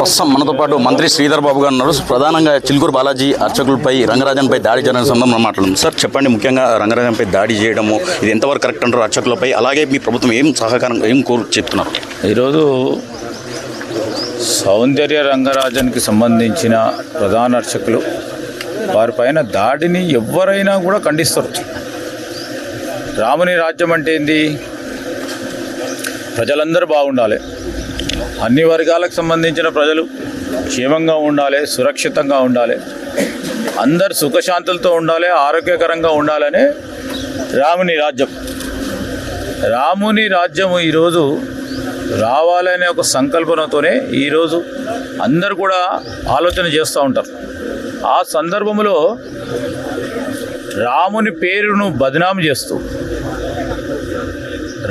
ప్రస్తుతం మనతో పాటు మంత్రి శ్రీధర్ బాబు గారు ఉన్నారు. ప్రధానంగా చిలుకూరు బాలాజీ అర్చకులపై రంగరాజన్పై దాడి జరిగిన సందర్భంలో మాట్లాడుతుంది సార్ చెప్పండి ముఖ్యంగా రంగరాజన్పై దాడి చేయడము ఇది ఎంతవరకు కరెక్ట్ అంటారు? అర్చకులపై అలాగే మీ ప్రభుత్వం ఏం సహకారం ఏం కోరు చెప్తున్నారు? ఈరోజు సౌందర్య రంగరాజన్కి సంబంధించిన ప్రధాన అర్చకులు వారిపైన దాడిని ఎవరైనా కూడా ఖండిస్తారు. రాముని రాజ్యం అంటే ఏంది? ప్రజలందరూ బాగుండాలి. అన్ని వర్గాలకు సంబంధించిన ప్రజలు క్షేమంగా ఉండాలి సురక్షితంగా ఉండాలి. అందరు సుఖశాంతులతో ఉండాలి ఆరోగ్యకరంగా ఉండాలనే రాముని రాజ్యం. రాముని రాజ్యం ఈరోజు రావాలనే ఒక సంకల్పనతోనే ఈరోజు అందరు కూడా ఆలోచన చేస్తూ ఉంటారు. ఆ సందర్భంలో రాముని పేరును బదనాం చేస్తూ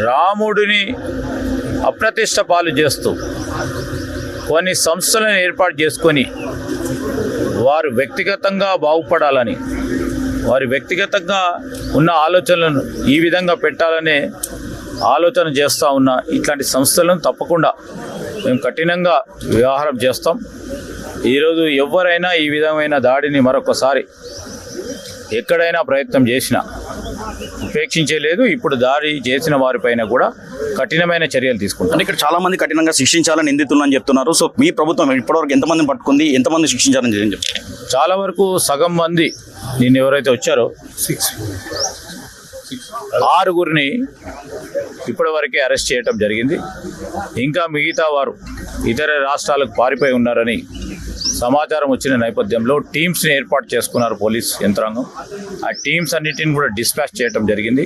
రాముడిని అప్రతిష్ట పాలు చేస్తూ కొన్ని సంస్థలను ఏర్పాటు చేసుకొని వారు వ్యక్తిగతంగా బాగుపడాలని వారి వ్యక్తిగతంగా ఉన్న ఆలోచనలను ఈ విధంగా పెట్టాలనే ఆలోచన చేస్తూ ఉన్న ఇట్లాంటి సంస్థలను తప్పకుండా మేము కఠినంగా వ్యవహారం చేస్తాం. ఈరోజు ఎవరైనా ఈ విధమైన దాడిని మరొకసారి ఎక్కడైనా ప్రయత్నం చేసినా ఉపేక్షించలేదు. ఇప్పుడు దాడి చేసిన వారిపైన కూడా కఠినమైన చర్యలు తీసుకుంటాం. అంటే ఇక్కడ చాలా మంది కఠినంగా శిక్షించాలని నిందితులని చెప్తున్నారు. సో మీ ప్రభుత్వం ఇప్పటివరకు ఎంతమందిని పట్టుకుంది? ఎంతమంది శిక్షించాలని చెప్పి చెప్తారు చాలా వరకు సగం మంది నిన్న ఎవరైతే వచ్చారో ఆరుగురిని ఇప్పటి వరకే అరెస్ట్ చేయటం జరిగింది. ఇంకా మిగతా వారు ఇతర రాష్ట్రాలకు పారిపోయి ఉన్నారని సమాచారం వచ్చిన నేపథ్యంలో టీమ్స్ని ఏర్పాటు చేసుకున్నారు పోలీస్ యంత్రాంగం. ఆ టీమ్స్ అన్నిటిని కూడా డిస్పాచ్ చేయటం జరిగింది.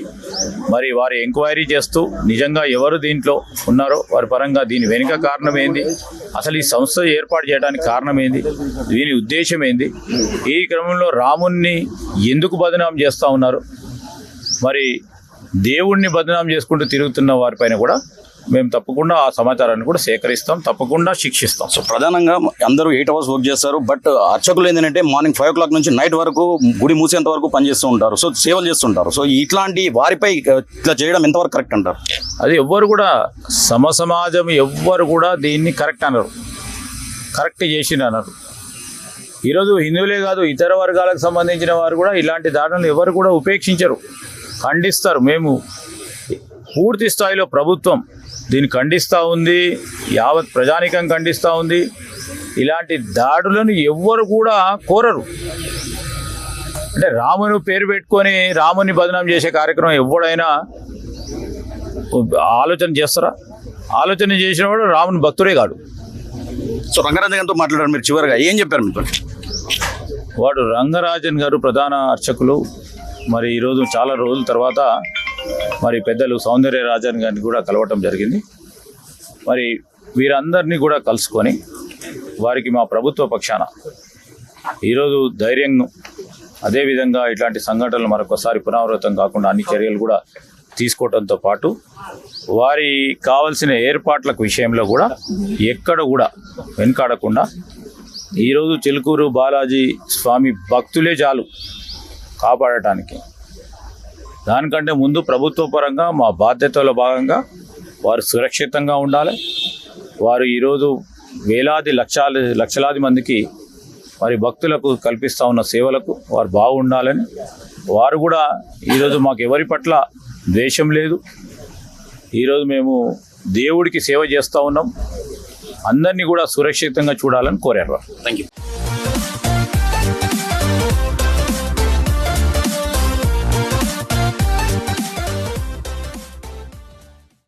మరి వారి ఎంక్వైరీ చేస్తూ నిజంగా ఎవరు దీంట్లో ఉన్నారో వారి పరంగా దీని వెనుక కారణం ఏంది? అసలు ఈ సంస్థ ఏర్పాటు చేయడానికి కారణం ఏంది? దీని ఉద్దేశం ఏంది? ఈ క్రమంలో రాముణ్ణి ఎందుకు బదనాం చేస్తూ ఉన్నారు? మరి దేవుణ్ణి బదనాం చేసుకుంటూ తిరుగుతున్న వారిపైన కూడా మేము తప్పకుండా ఆ సమాచారాన్ని కూడా సేకరిస్తాం తప్పకుండా శిక్షిస్తాం. సో ప్రధానంగా అందరూ ఎయిట్ అవర్స్ వర్క్ చేస్తారు బట్ అర్చకులు ఏంటంటే మార్నింగ్ ఫైవ్ ఓ క్లాక్ నుంచి నైట్ వరకు గుడి మూసేంత వరకు పనిచేస్తూ ఉంటారు. సో సేవలు చేస్తుంటారు. సో ఇట్లాంటి వారిపై ఇట్లా చేయడం ఎంతవరకు కరెక్ట్ అంటారు? అది ఎవ్వరు కూడా సమసమాజం ఎవ్వరు కూడా దీన్ని కరెక్ట్ అనరు. కరెక్ట్ చేసిండు అన్నారు ఈరోజు హిందువులే కాదు ఇతర వర్గాలకు సంబంధించిన వారు కూడా ఇలాంటి దాడులను ఎవరు కూడా ఉపేక్షించరు. ఖండిస్తారు. మేము పూర్తి స్థాయిలో ప్రభుత్వం దీన్ని ఖండిస్తూ ఉంది యావత్ ప్రజానికం ఖండిస్తూ ఉంది. ఇలాంటి దాడులను ఎవ్వరు కూడా కోరరు. అంటే రాముని పేరు పెట్టుకొని రాముని బదనాం చేసే కార్యక్రమం ఎవడైనా ఆలోచన చేస్తారా? ఆలోచన చేసిన వాడు రాముని భక్తుడే కాడు. సో రంగరాజన్ గారితో మాట్లాడారు మీరు చివరిగా. ఏం చెప్పారు మీతో? వాడు రంగరాజన్ గారు ప్రధాన అర్చకులు. మరి ఈరోజు చాలా రోజుల తర్వాత మరి పెద్దలు సౌందర్య రాజన్ గారిని కూడా కలవటం జరిగింది. మరి వీరందరినీ కూడా కలుసుకొని వారికి మా ప్రభుత్వ పక్షాన ఈరోజు ధైర్యం అదేవిధంగా ఇట్లాంటి సంఘటనలు మరొకసారి పునరావృతం కాకుండా అన్ని చర్యలు కూడా తీసుకోవడంతో పాటు వారి కావలసిన ఏర్పాట్లకు విషయంలో కూడా ఎక్కడ కూడా వెనుకాడకుండా ఈరోజు చిలుకూరు బాలాజీ స్వామి భక్తులే చాలు కాపాడటానికి దానికంటే ముందు ప్రభుత్వ పరంగా మా బాధ్యతలో భాగంగా వారు సురక్షితంగా ఉండాలి. వారు ఈరోజు వేలాది లక్షాలు లక్షలాది మందికి మరి భక్తులకు కల్పిస్తూ ఉన్న సేవలకు వారు బాగుండాలని. వారు కూడా ఈరోజు మాకు ఎవరి పట్ల ద్వేషం లేదు. ఈరోజు మేము దేవుడికి సేవ చేస్తూ ఉన్నాం. అందరినీ కూడా సురక్షితంగా చూడాలని కోరారు వారు. Thank you